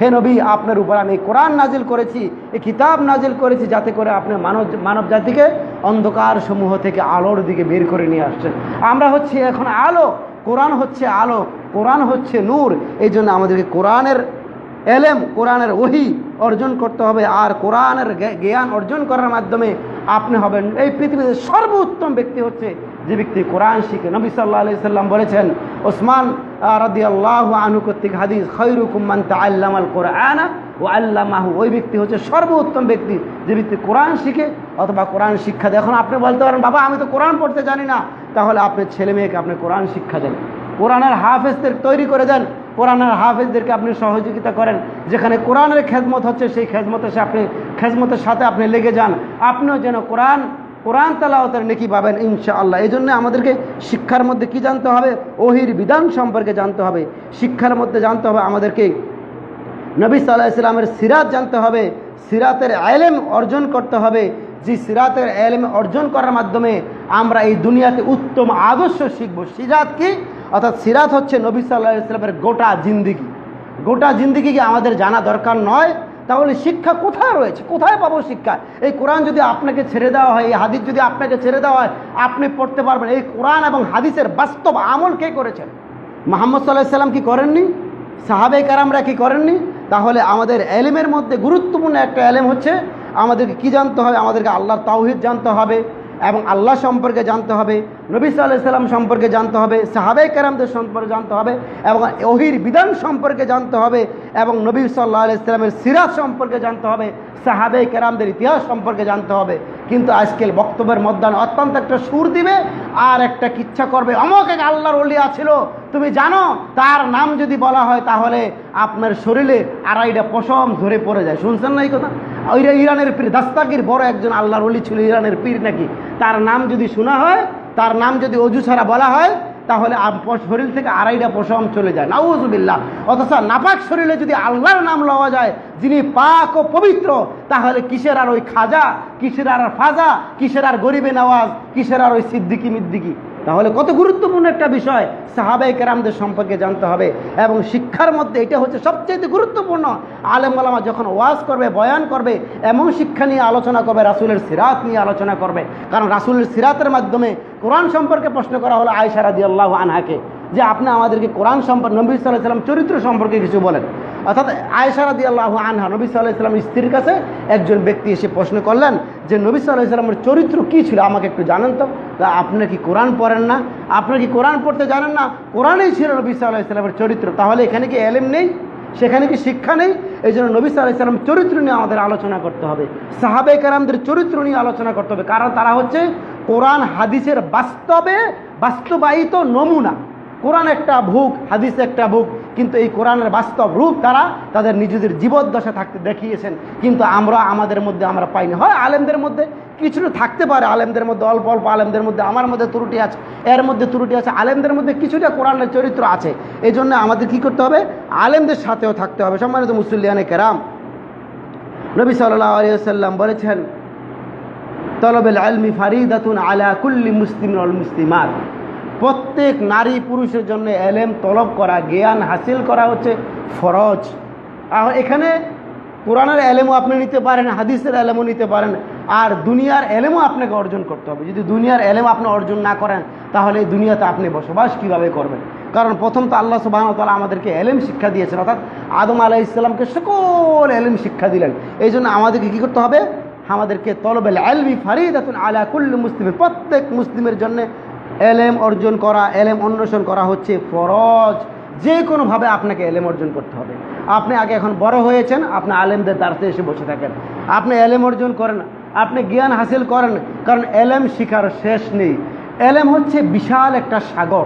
হে নবী, আপনার উপর আমি কোরআন নাজিল করেছি, এই কিতাব নাজিল করেছি যাতে করে আপনি মানব মানব অন্ধকার সমূহ থেকে আলোর দিকে বের করে নিয়ে আসছেন। আমরা হচ্ছে এখন আলো, কোরআন হচ্ছে আলো, কোরআন হচ্ছে নূর। এই জন্য আমাদেরকে কোরআনের এলেম, কোরআনের ওহি অর্জন করতে হবে, আর কোরআনের জ্ঞান অর্জন করার মাধ্যমে আপনি হবেন, এই পৃথিবীতে সর্বোত্তম ব্যক্তি হচ্ছে যে ব্যক্তি কোরআন শিখে, নবী সাল্লাহ আলি সাল্লাম বলেছেন, ওসমান রাদি আল্লাহ আনু কর্তৃক হাদিস খৈরুকুম্মান আল্লাম আল কোরআনা ও আল্লামাহু। ওই ব্যক্তি হচ্ছে সর্বোত্তম ব্যক্তি যে ব্যক্তি কোরআন শিখে অথবা কোরআন শিক্ষা দেয়। এখন আপনি বলতে পারেন, বাবা, আমি তো কোরআন পড়তে জানি না। তাহলে আপনি ছেলে মেয়েকে আপনি কোরআন শিক্ষা দেন। কোরআনের হাফেজদের তৈরি করে দেন। কোরআনের হাফেজদেরকে আপনি সহযোগিতা করেন। যেখানে কোরআনের খেদমত হচ্ছে, সেই খেদমতের সাথে আপনি খেজমতের সাথে আপনি লেগে যান। আপনিও যেন কোরআন কোরআন তালাওয়াতের নেকি পাবেন ইনশাআল্লাহ। এই জন্য আমাদেরকে শিক্ষার মধ্যে কি জানতে হবে? ওহির বিধান সম্পর্কে জানতে হবে। শিক্ষার মধ্যে জানতে হবে আমাদেরকে নবী সাল্লাহ ইসলামের সিরাত জানতে হবে, সিরাতের আলেম অর্জন করতে হবে। যে সিরাতের আলেম অর্জন করার মাধ্যমে আমরা এই দুনিয়াতে উত্তম আদর্শ শিখব। সিরাত কি? অর্থাৎ সিরাত হচ্ছে নবী সাল্লাহ ইসলামের গোটা জিন্দিগি। গোটা জিন্দিগিকে আমাদের জানা দরকার নয়। তাহলে শিক্ষা কোথায় রয়েছে? কোথায় পাবো শিক্ষা? এই কোরআন যদি আপনাকে ছেড়ে দেওয়া হয়, এই হাদিস যদি আপনাকে ছেড়ে দেওয়া হয়, আপনি পড়তে পারবেন। এই কোরআন এবং হাদিসের বাস্তব আমল কে করেছেন? মোহাম্মদ সাল্লাহ সাল্লাম কি করেননি? সাহাবে কারামরা কি করেননি? তাহলে আমাদের এলেমের মধ্যে গুরুত্বপূর্ণ একটা এলেম হচ্ছে, আমাদেরকে কি জানতে হবে? আমাদেরকে আল্লাহর তাওহিদ জানতে হবে। এবং আল্লাহ সম্পর্কে জানতে হবে, নবী সাল্লাহ সাল্লাম সম্পর্কে জানতে হবে সাহাবে কারামদের সম্পর্কে জানতে হবে, এবং ওহির বিধান সম্পর্কে জানতে হবে, এবং নবী সাল্লাহ আলাইস্লামের সিরাজ সম্পর্কে জানতে হবে সাহাবে কেরামদের ইতিহাস সম্পর্কে জানতে হবে। কিন্তু আজকাল বক্তব্যের মধ্যাহ্ন অত্যন্ত একটা সুর দিবে, আর একটা কিচ্ছা করবে। অমক এক আল্লাহর অলিয়া ছিল তুমি জানো, তার নাম যদি বলা হয় তাহলে আপনার শরীরে আড়াইটা পশম ধরে পড়ে যায়। শুনছেন না এই কথা? ওইটা ইরানের পীর। দাস্তাকির বড় একজন আল্লাহর অলি ছিল ইরানের পীর নাকি? তার নাম যদি শোনা হয়, তার নাম যদি অজু ছাড়া বলা হয়, তাহলে শরীর থেকে আড়াইটা পশম চলে যায়। নাউজুবিল্লাহ। অথচ নাপাক শরীরে যদি আল্লাহর নাম লওয়া যায়, যিনি পাক ও পবিত্র, তাহলে কিসের আর ওই খাজা, কিসের আর ফাজা, কিসের আর গরিবে নওয়াজ, কিসের আর ওই সিদ্দিকি মিদ্দিকি? তাহলে কত গুরুত্বপূর্ণ একটা বিষয় সাহাবাই কেরামদের সম্পর্কে জানতে হবে। এবং শিক্ষার মধ্যে এটা হচ্ছে সবচেয়ে গুরুত্বপূর্ণ। আলেম আলামা যখন ওয়াজ করবে, বয়ান করবে, এমন শিক্ষা নিয়ে আলোচনা করবে, রাসুলের সিরাত নিয়ে আলোচনা করবে। কারণ রাসুলের সিরাতের মাধ্যমে কোরআন সম্পর্কে প্রশ্ন করা হলো আয়সা রাদি আল্লাহ আনহাকে, যে আপনি আমাদেরকে কোরআন সম্পর্কে, নবী সাল্লাহ সাল্লাম চরিত্র সম্পর্কে কিছু বলেন। অর্থাৎ আয়সা রাদি আল্লাহ আনহা, নবী সাল্লাহ সাল্লাম স্ত্রীর কাছে একজন ব্যক্তি এসে প্রশ্ন করলেন যে, নবী সাল্লাহ সাল্লামের চরিত্র কী ছিল? আমাকে একটু জানেন তো। তা আপনি কি কোরআন পড়েন না? আপনি কি কোরআন পড়তে জানেন না? কোরআনেই ছিল নবী সাল্লাহ ইসলামের চরিত্র। তাহলে এখানে কি এলেম নেই? সেখানে কি শিক্ষা নেই? এই জন্য নবী সাল্লাহ ইসলাম চরিত্র নিয়ে আমাদের আলোচনা করতে হবে। সাহাবে কারামদের চরিত্র নিয়ে আলোচনা করতে হবে। কারণ তারা হচ্ছে কোরআন, হাদিসের বাস্তবে বাস্তবায়িত নমুনা। কোরআন একটা ভুক, হাদিস একটা ভুক, কিন্তু এই কোরআনের বাস্তব রূপ তারা তাদের নিজেদের জীবদ্দশা থাকতে দেখিয়েছেন। কিন্তু আমরা আমাদের মধ্যে আমরা পাইনি। হয় আলেমদের মধ্যে কিছুটা থাকতে পারে, আলেমদের মধ্যে অল্প অল্প, আলেমদের মধ্যে আমার মধ্যে ত্রুটি আছে, এর মধ্যে ত্রুটি আছে, আলেমদের মধ্যে কিছুটা কোরআনের চরিত্র আছে। এই জন্য আমাদের কী করতে হবে? আলেমদের সাথেও থাকতে হবে। সম্মানিত মুসল্লিয়ানে কেরাম, নবী সাল্লাহ আলিয়াল্লাম বলেছেন, তলবেল আলমি ফারিদাতুন আলা কুল্লি মুসলিম অল মুসলিমাত। প্রত্যেক নারী পুরুষের জন্য এলেম তলব করা, জ্ঞান হাসিল করা হচ্ছে ফরজ। আর এখানে কোরআনের এলেমও আপনি নিতে পারেন, হাদিসের এলেমও নিতে পারেন, আর দুনিয়ার এলেমও আপনাকে অর্জন করতে হবে। যদি দুনিয়ার এলেম আপনি অর্জন না করেন, তাহলে এই দুনিয়াতে আপনি বসবাস কীভাবে করবেন? কারণ প্রথম তো আল্লাহ সুবাহ তালা আমাদেরকে এলেম শিক্ষা দিয়েছেন, অর্থাৎ আদম আলাহ ইসলামকে সকল এলেম শিক্ষা দিলেন। এই জন্য আমাদেরকে কী করতে হবে? আমাদেরকে তলবেল আলমি ফারিদাতুন আলা কুল্লু মুসলিমের প্রত্যেক মুসলিমের জন্য এলেম অর্জন করা, এলেম অন্বেষণ করা হচ্ছে ফরজ। যে কোনোভাবে আপনাকে এলেম অর্জন করতে হবে। আপনি আগে এখন বড় হয়েছেন, আপনি আলেমদের দ্বারতে এসে বসে থাকেন। আপনি এলেম অর্জন করেন, আপনি জ্ঞান হাসিল করেন, কারণ এলেম শিখার শেষ নেই। এলেম হচ্ছে বিশাল একটা সাগর।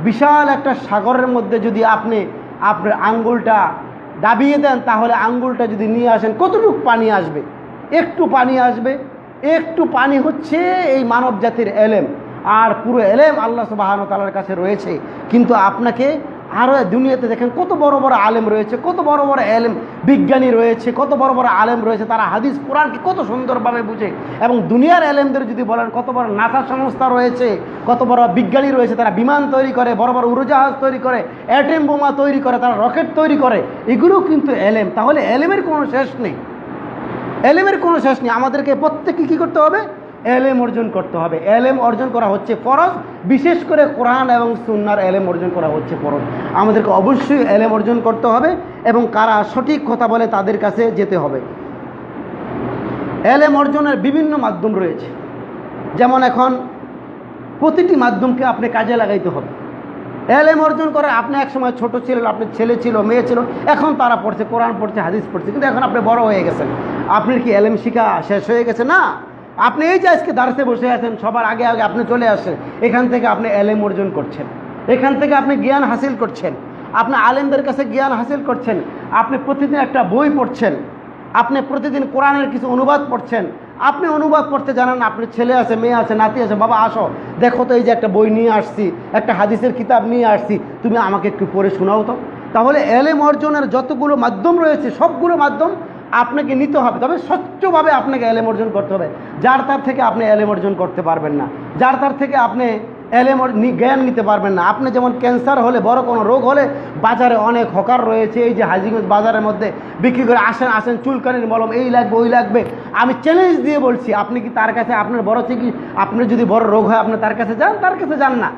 বিশাল একটা সাগরের মধ্যে যদি আপনি আপনার আঙ্গুলটা দাবিয়ে দেন, তাহলে আঙ্গুলটা যদি নিয়ে আসেন, কতটুকু পানি আসবে? একটু পানি আসবে। একটু পানি হচ্ছে এই মানব জাতির এলেম। আর পুরো এলেম আল্লাহ সুবাহান তালার কাছে রয়েছে। কিন্তু আপনাকে আরও দুনিয়াতে দেখেন কত বড় বড় আলেম রয়েছে, কত বড় বড় এলেম বিজ্ঞানী রয়েছে, কত বড় বড় আলেম রয়েছে, তারা হাদিস কোরআনকে কত সুন্দরভাবে বুঝে এবং দুনিয়ার এলেমদের যদি বলেন কত বড় নাসা সংস্থা রয়েছে, কত বড় বিজ্ঞানী রয়েছে, তারা বিমান তৈরি করে, বড় বড় উড়োজাহাজ তৈরি করে অ্যাটেম বোমা তৈরি করে, তারা রকেট তৈরি করে এগুলো কিন্তু এলেম। তাহলে এলেমের কোনো শেষ নেই। এলেমের কোনো শেষ নেই। আমাদেরকে প্রত্যেককে কী করতে হবে? এলেম অর্জন করতে হবে। এলেম অর্জন করা হচ্ছে ফরজ, বিশেষ করে কোরআন এবং সুন্নার এলেম অর্জন করা হচ্ছে ফরজ। আমাদেরকে অবশ্যই এলেম অর্জন করতে হবে এবং কারা সঠিক কথা বলে তাদের কাছে যেতে হবে। এলেম অর্জনের বিভিন্ন মাধ্যম রয়েছে। যেমন এখন প্রতিটি মাধ্যমকে আপনি কাজে লাগাইতে হবে। এলেম অর্জন করে আপনি এক সময় ছোট ছিলেন আপনার ছেলে ছিল, মেয়ে ছিল, এখন তারা পড়ছে, কোরআন পড়ছে, হাদিস পড়ছে, কিন্তু এখন আপনি বড় হয়ে গেছেন। আপনার কি এলেম শিখা শেষ হয়ে গেছে? না। আপনি এই যে আজকে দার্সে বসে আছেন, সবার আগে আগে আপনি চলে আসছেন এখান থেকে আপনি এলেম অর্জন করছেন। এখান থেকে আপনি জ্ঞান হাসিল করছেন। আপনি আলেমদের কাছে জ্ঞান হাসিল করছেন। আপনি প্রতিদিন একটা বই পড়ছেন। আপনি প্রতিদিন কোরআনের কিছু অনুবাদ পড়ছেন। আপনি অনুবাদ পড়তে জানেন না, আপনার ছেলে আছে, মেয়ে আছে, নাতি আছে, বাবা, আসো। দেখো তো এই যে একটা বই নিয়ে আসছি, একটা হাদিসের কিতাব নিয়ে আসছি, তুমি আমাকে একটু পড়ে শোনাও তো। তাহলে এলেম অর্জনের যতগুলো মাধ্যম রয়েছে, সবগুলো মাধ্যম আপনাকে নিতে হবে। তবে স্বচ্ছভাবে আপনাকে এলেম অর্জন করতে হবে। যার তার থেকে আপনি এলেম অর্জন করতে পারবেন না। যার তার থেকে আপনি এলেম জ্ঞান নিতে পারবেন না। আপনি যেমন ক্যান্সার হলে, বড় কোনো রোগ হলে, বাজারে অনেক হকার রয়েছে। এই যে হাজিগঞ্জ বাজারের মধ্যে বিক্রি করে আসেন আসেন, চুলকানির মলম, এই লাগবে, ওই লাগবে। আমি চ্যালেঞ্জ দিয়ে বলছি, আপনি কি তার কাছে আপনার বড় থেকে আপনার যদি বড় রোগ হয়, আপনি তার কাছে যান? তার কাছে যান না।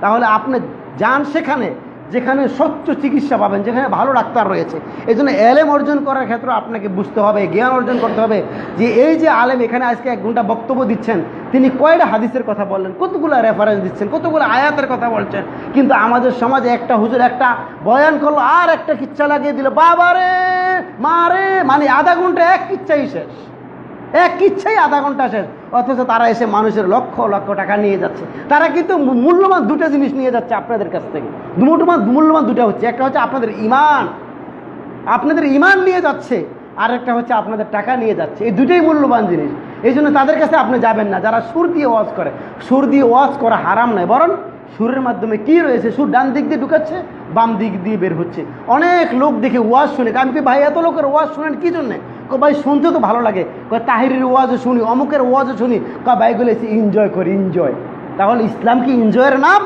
তাহলে আপনি যান সেখানে। যেখানে স্বচ্ছ চিকিৎসা পাবেন, যেখানে ভালো ডাক্তার রয়েছে। এই জন্য এলেম অর্জন করার ক্ষেত্রে আপনাকে বুঝতে হবে, জ্ঞান অর্জন করতে হবে যে এই যে আলেম এখানে আজকে এক ঘণ্টা বক্তব্য দিচ্ছেন, তিনি কয়টা হাদিসের কথা বললেন, কতগুলো রেফারেন্স দিচ্ছেন, কতগুলো আয়াতের কথা বলছেন। কিন্তু আমাদের সমাজে একটা হুজুর একটা বয়ান করল, আর একটা কিচ্ছা লাগিয়ে দিল, বাবারে, মারে মানে আধা ঘণ্টা এক কিচ্ছাই শেষ। এক ইচ্ছাই আধা ঘণ্টা শেষ। অথচ তারা এসে মানুষের লক্ষ লক্ষ টাকা নিয়ে যাচ্ছে। তারা কিন্তু মূল্যবান দুটো জিনিস নিয়ে যাচ্ছে আপনাদের কাছ থেকে। মূল্যবান মূল্যবান দুটো হচ্ছে। একটা হচ্ছে আপনাদের ইমান। আপনাদের ইমান নিয়ে যাচ্ছে। আর একটা হচ্ছে আপনাদের টাকা নিয়ে যাচ্ছে। এই দুটোই মূল্যবান জিনিস। এই জন্য তাদের কাছে আপনি যাবেন না। যারা সুর দিয়ে ওয়াজ করে। সুর দিয়ে ওয়াজ করা হারাম নয়। বরং সুরের মাধ্যমে কি রয়েছে? সুর ডান দিক দিয়ে ঢুকাচ্ছে, বাম দিক দিয়ে বের হচ্ছে। অনেক লোক দেখে ওয়াজ শুনে আমি কি ভাই, এত লোকের ওয়াজ শুনেন কি জন্যে? কো ভাই, শুনতে তো ভালো লাগে। কয়, তাহিরের ওয়াজও শুনি, অমুকের ওয়াজও শুনি। কয় ভাইগুলো এসে এনজয় করি এনজয় তাহলে ইসলাম কি এনজয়ের নাম?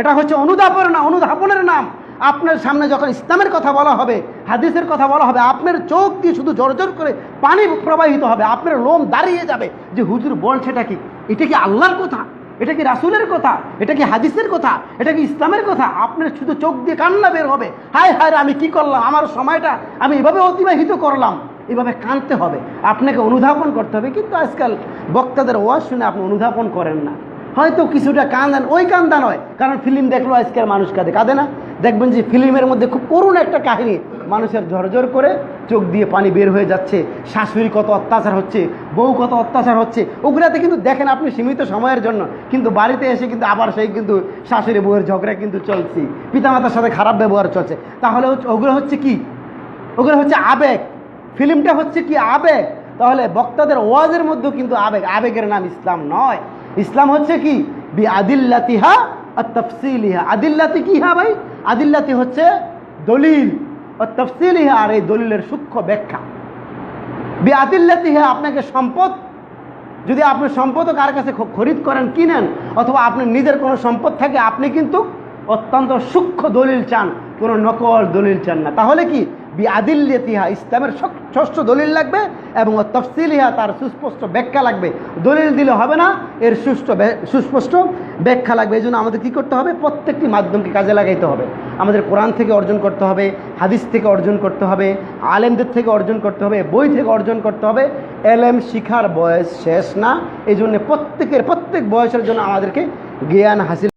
এটা হচ্ছে অনুধাবনের না, অনুধাবনের নাম। আপনার সামনে যখন ইসলামের কথা বলা হবে, হাদিসের কথা বলা হবে, আপনার চোখ দিয়ে শুধু জর্জর করে পানি প্রবাহিত হবে, আপনার লোম দাঁড়িয়ে যাবে যে হুজুর বলছেটা কি? এটা কি আল্লাহর কথা? এটা কি রাসুলের কথা? এটা কি হাদিসের কথা? এটা কি ইসলামের কথা? আপনার শুধু চোখ দিয়ে কান্না বের হবে। হায় হায় আমি কি করলাম? আমার সময়টা আমি এভাবে অতিবাহিত করলাম। এভাবে কাঁদতে হবে। আপনাকে অনুধাবন করতে হবে। কিন্তু আজকাল বক্তাদের ওয়াজ শুনে আপনি অনুধাবন করেন না। হয়তো কিছুটা কাঁদেন ওই কান্দা নয়। কারণ ফিল্ম দেখল আজকের মানুষ কাঁদে। কাঁদে না। দেখবেন যে ফিল্মের মধ্যে খুব করুণ একটা কাহিনী। মানুষের ঝরঝর করে চোখ দিয়ে পানি বের হয়ে যাচ্ছে শাশুড়ি কত অত্যাচার হচ্ছে, বউ কত অত্যাচার হচ্ছে, ওগুলাতে কিন্তু দেখেন আপনি সীমিত সময়ের জন্য। কিন্তু বাড়িতে এসে কিন্তু আবার সেই কিন্তু শাশুড়ি বউয়ের ঝগড়া কিন্তু চলছে, পিতামাতার সাথে খারাপ ব্যবহার চলছে। তাহলে হচ্ছে, ওগুলো হচ্ছে কি? ওগুলো হচ্ছে আবেগ। ফিল্মটা হচ্ছে কি আবেগ? তাহলে বক্তাদের ওয়াজের মধ্যেও কিন্তু আবেগ। আবেগের নাম ইসলাম নয়। ইসলাম হচ্ছে কি? বি আদিল্লাতিহা আর তফসিলিহা আদিল্লাতি কি হা ভাই? আদিল্লাতি হচ্ছে দলিল, ও তফসিলি আর এই দলিলের সূক্ষ্ম ব্যাখ্যা। বি আদিল্লাতিহা আপনাকে সম্পদ, যদি আপনি সম্পদও কার কাছে খরিদ করেন, কিনেন, অথবা আপনার নিজের কোনো সম্পদ থাকে, আপনি কিন্তু অত্যন্ত সূক্ষ্ম দলিল চান, কোনো নকল দলিল চান না। তাহলে কি? বি আদিল্যতিহা ইসলামের ষষ্ঠ দলিল লাগবে এবং ও তফসিলিহা তার সুস্পষ্ট ব্যাখ্যা লাগবে। দলিল দিলে হবে না, এর সুষ্ঠ সুস্পষ্ট ব্যাখ্যা লাগবে। এই জন্য আমাদের কী করতে হবে? প্রত্যেকটি মাধ্যমকে কাজে লাগাইতে হবে। আমাদের কোরআন থেকে অর্জন করতে হবে, হাদিস থেকে অর্জন করতে হবে, আলেমদের থেকে অর্জন করতে হবে, বই থেকে অর্জন করতে হবে। এলেম শিখার বয়স শেষ না। এই জন্য প্রত্যেকের, প্রত্যেক বয়সের জন্য আমাদেরকে জ্ঞান হাসিল